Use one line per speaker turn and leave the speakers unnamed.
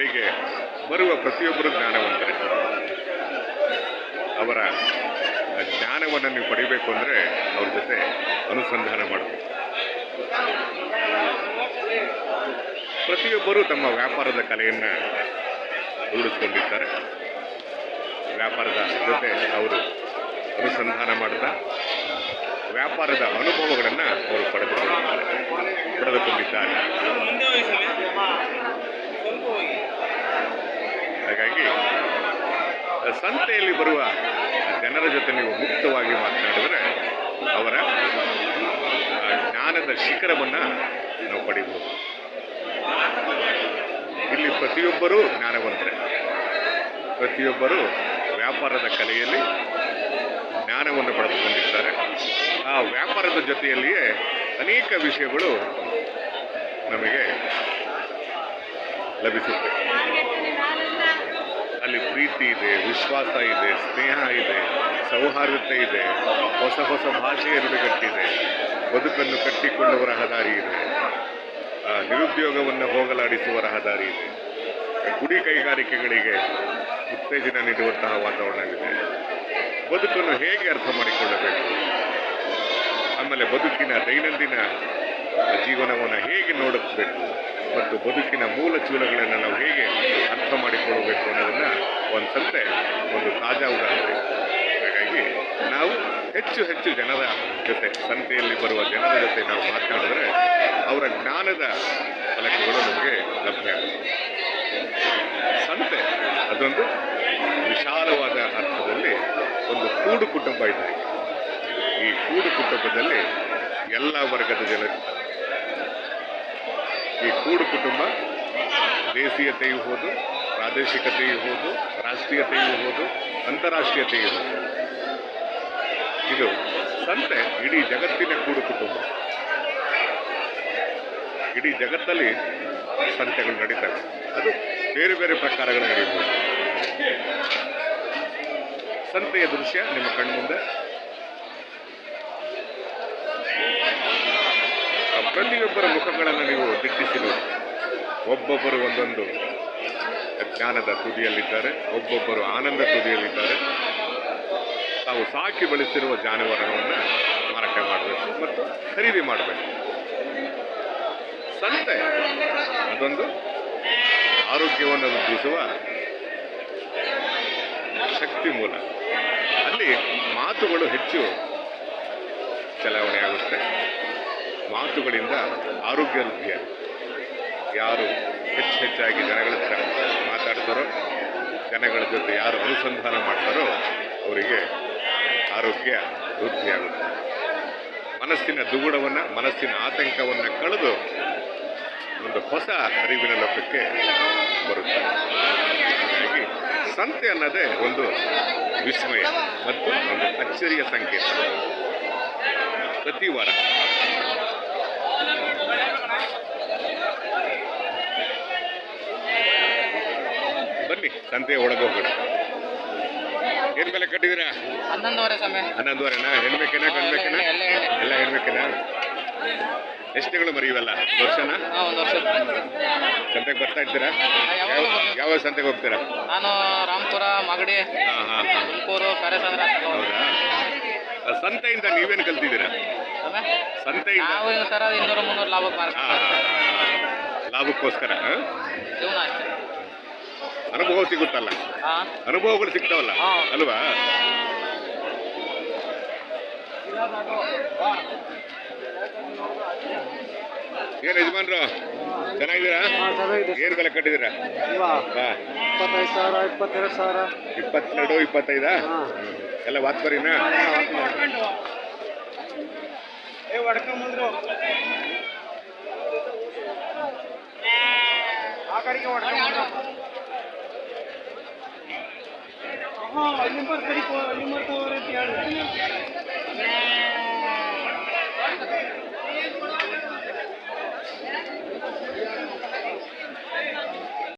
ಇಲ್ಲಿಗೆ ಬರುವ ಪ್ರತಿಯೊಬ್ಬರು ಜ್ಞಾನವಂತರೇ. ಅವರ ಜ್ಞಾನವನ್ನು ನೀವು ಪಡಿಬೇಕು ಅಂದರೆ ಅವ್ರ ಜೊತೆ ಅನುಸಂಧಾನ ಮಾಡಬೇಕು. ಪ್ರತಿಯೊಬ್ಬರು ತಮ್ಮ ವ್ಯಾಪಾರದ ಕಲೆಯನ್ನು ರೂಢಿಸ್ಕೊಂಡಿದ್ದಾರೆ ವ್ಯಾಪಾರದ ಜೊತೆ ಅವರು ಅನುಸಂಧಾನ ಮಾಡ್ತಾ ವ್ಯಾಪಾರದ ಅನುಭವಗಳನ್ನು ಅವರು ಪಡೆದುಕೊಂಡಿದ್ದಾರೆ. ಪಡೆದುಕೊಂಡಿದ್ದಾರೆ
ಮುಂದೆ ಹೋಗಿ ಸ್ವಾಮಿ ಸ್ವಲ್ಪ ಹೋಗಿ
ಹಾಗಾಗಿ ಸಂತೆಯಲ್ಲಿ ಬರುವ ಜನರ ಜೊತೆ ನೀವು ಮುಕ್ತವಾಗಿ ಮಾತನಾಡಿದರೆ ಅವರ ಜ್ಞಾನದ ಶಿಖರವನ್ನು ನಾವು ಪಡೆಯಬಹುದು. ಇಲ್ಲಿ ಪ್ರತಿಯೊಬ್ಬರೂ ಜ್ಞಾನವಂತರೇ. ಪ್ರತಿಯೊಬ್ಬರು ವ್ಯಾಪಾರದ ಕಲೆಯಲ್ಲಿ ಜ್ಞಾನವನ್ನು ಪಡೆದುಕೊಂಡಿದ್ದಾರೆ. ಆ ವ್ಯಾಪಾರದ ಜೊತೆಯಲ್ಲಿಯೇ ಅನೇಕ ವಿಷಯಗಳು ನಮಗೆ ಲಭಿಸುತ್ತೆ ಅಲ್ಲಿ ಪ್ರೀತಿ ಇದೆ, ವಿಶ್ವಾಸ ಇದೆ, ಸ್ನೇಹ ಇದೆ, ಸೌಹಾರ್ದತೆ ಇದೆ, ಹೊಸ ಹೊಸ ಭಾಷೆಯ ಕಟ್ಟಿದೆ ಬದುಕನ್ನು ಕಟ್ಟಿಕೊಳ್ಳುವ ರಹದಾರಿ ಇದೆ ನಿರುದ್ಯೋಗವನ್ನು ಹೋಗಲಾಡಿಸುವ ರಹದಾರಿ ಇದೆ. ಗುಡಿ ಕೈಗಾರಿಕೆಗಳಿಗೆ ಉತ್ತೇಜನ ನೀಡುವಂತಹ ವಾತಾವರಣವಿದೆ ಬದುಕನ್ನು ಹೇಗೆ ಅರ್ಥ ಮಾಡಿಕೊಳ್ಳಬೇಕು? ಆಮೇಲೆ ಬದುಕಿನ ದೈನಂದಿನ ಜೀವನವನ್ನು ಹೇಗೆ ನೋಡಬೇಕು ಮತ್ತು ಬದುಕಿನ ಮೂಲ ಚೂಲಗಳನ್ನು ನಾವು ಹೇಗೆ ಅರ್ಥ ಮಾಡಿಕೊಳ್ಳಬೇಕು ಅನ್ನೋದನ್ನು ಒಂದು ಸಂತೆ ಒಂದು ತಾಜಾ ಉದಾಹರಣೆ. ಹಾಗಾಗಿ ನಾವು ಹೆಚ್ಚು ಹೆಚ್ಚು ಜನರ ಜೊತೆ, ಸಂತೆಯಲ್ಲಿ ಬರುವ ಜನರ ಜೊತೆ ನಾವು ಮಾತನಾಡಿದ್ರೆ ಅವರ ಜ್ಞಾನದ ಫಲಕಗಳು ನಮಗೆ ಲಭ್ಯ ಆಗುತ್ತೆ. ಸಂತೆ ಅದೊಂದು ವಿಶಾಲವಾದ ಅರ್ಥದಲ್ಲಿ ಒಂದು ಕೂಡು ಕುಟುಂಬ ಇದೆ. ಈ ಕೂಡು ಕುಟುಂಬದಲ್ಲಿ ಎಲ್ಲ ವರ್ಗದ ಜನರು ಈ ಕೂಡು ಕುಟುಂಬ ದೇಶೀಯತೆಯೂ ಹೋದು, ಪ್ರಾದೇಶಿಕತೆಯೂ ಹೋದು, ರಾಷ್ಟ್ರೀಯತೆಯೂ ಹೋದು, ಅಂತಾರಾಷ್ಟ್ರೀಯತೆಯೂ ಹೌದು. ಇದು ಸಂತೆ ಇಡೀ ಜಗತ್ತಿನ ಕೂಡು ಕುಟುಂಬ. ಇಡೀ ಜಗತ್ತಲ್ಲಿ ಸಂತೆಗಳು ನಡೀತವೆ. ಅದು ಬೇರೆ ಬೇರೆ ಪ್ರಕಾರಗಳು ನಡೆಯಬಹುದು ಸಂತೆಯ ದೃಶ್ಯ ನಿಮ್ಮ ಕಣ್ಮುಂದೆ. ಪ್ರತಿಯೊಬ್ಬರ ಮುಖಗಳನ್ನು ನೀವು ದಿಟ್ಟಿಸಿ ನೋಡಿ. ಒಬ್ಬೊಬ್ಬರು ಒಂದೊಂದು ಜ್ಞಾನದ ತುದಿಯಲ್ಲಿದ್ದಾರೆ, ಒಬ್ಬೊಬ್ಬರು ಆನಂದ ತುದಿಯಲ್ಲಿದ್ದಾರೆ. ತಾವು ಸಾಕಿ ಬೆಳೆಸಿರುವ ಜಾನುವಾರುಗಳನ್ನು ಮಾರಾಟ ಮಾಡಬೇಕು ಮತ್ತು ಖರೀದಿ ಮಾಡಬೇಕು. ಸಂತೆ ಅದೊಂದು ಆರೋಗ್ಯವನ್ನು ವೃದ್ಧಿಸುವ ಶಕ್ತಿ ಮೂಲ. ಅಲ್ಲಿ ಮಾತುಗಳು ಹೆಚ್ಚು ಚಲಾವಣೆ ಮಾತುಗಳಿಂದ ಆರೋಗ್ಯ ವೃದ್ಧಿಯ ಯಾರು ಹೆಚ್ಚು ಹೆಚ್ಚಾಗಿ ಜನಗಳ ಹತ್ರ ಮಾತಾಡ್ತಾರೋ, ಜನಗಳ ಜೊತೆ ಯಾರು ಅನುಸಂಧಾನ ಮಾಡ್ತಾರೋ, ಅವರಿಗೆ ಆರೋಗ್ಯ ವೃದ್ಧಿಯಾಗುತ್ತೆ. ಮನಸ್ಸಿನ ದುಗುಡವನ್ನು, ಮನಸ್ಸಿನ ಆತಂಕವನ್ನು ಕಳೆದು ಒಂದು ಹೊಸ ಅರಿವಿನ ಲೋಕಕ್ಕೆ ಬರುತ್ತೆ. ಹಾಗಾಗಿ ಸಂತೆ ಅನ್ನೋದೇ ಒಂದು ವಿಸ್ಮಯ ಮತ್ತು ಒಂದು ಅಚ್ಚರಿಯ ಸಂಕೇತ. ಪ್ರತಿ ವಾರ ಬನ್ನಿ ಸಂತೆ ಒಳಗೆ ಹೋಗೋಣ. ಏನ್ ಬೆಲೆ ಕಟ್ಟಿದ್ದೀರಾ?
ಹನ್ನೊಂದುವರೆ ಸಮಯ
ಹನ್ನೊಂದುವರೆನಾ? ಹೆಣ್ಬೇಕೇನಾ ಗಂಡ್ಬೇಕೇನಾ
ಎಲ್ಲ
ಹೆಣ್ಬೇಕೇನಾ ಎಷ್ಟುಗಳು ತಿಂಗಳು ಮರಿವಲ್ಲ ವರ್ಷನಾ?
ಒಂದು ವರ್ಷ.
ಸಂತೆಗೆ ಬರ್ತಾ ಇರ್ತೀರಾ ಯಾವ ಸಂತೆಗೆ ಹೋಗ್ತೀರಾ?
ನಾನು ರಾಮ್ಪುರ ಮಾಗಡಿ
ಹಾ ಹಾ ಹಾ.
ತುಮಕೂರು ಕಾರ್ಯಸಂದ್ರ
ಹೌದಾ? ಸಂತೆಯಿಂದ ನೀವೇನು ಕಲ್ತಿದ್ದೀರಾ? ಸಂತೆ
ನಾವು ಈ ಥರ ಇನ್ನೂರು ಮುನ್ನೂರು ಲಾಭಕ್ಕೆ
ಹಾ ಹಾ. ಲಾಭಕ್ಕೋಸ್ಕರ ಆ?
ಜೀವನ ಅಷ್ಟೇ.
ಅನುಭವ ಸಿಗುತ್ತಲ್ಲ?
ಹಾಂ.
ಅನುಭವಗಳು ಸಿಗ್ತಾವಲ್ಲ? ಅಲ್ವಾ? ಏನ್ ಯಜಮಾನ್ರು? ಚೆನ್ನಾಗಿದ್ದೀರಾ? ಏನ್ ಬೆಲೆ ಕಟ್ಟಿದ್ದೀರಾ?
ಇಪ್ಪತ್ತೈದು ಸಾವಿರ ಇಪ್ಪತ್ತೆರಡು ಸಾವಿರ.
ಇಪ್ಪತ್ತೆರಡು ಇಪ್ಪತ್ತೈದಾ? ಎಲ್ಲ ವಾತ್ಪರಿನ?
ಆ ಕಡೆಗೆ ಹಾಂ ಅಲ್ಲಿ ಬರ್ತಾರೆ ಅಲ್ಲಿ ಬರ್ತಾವ್ರೆ ಅಂತ ಹೇಳಿ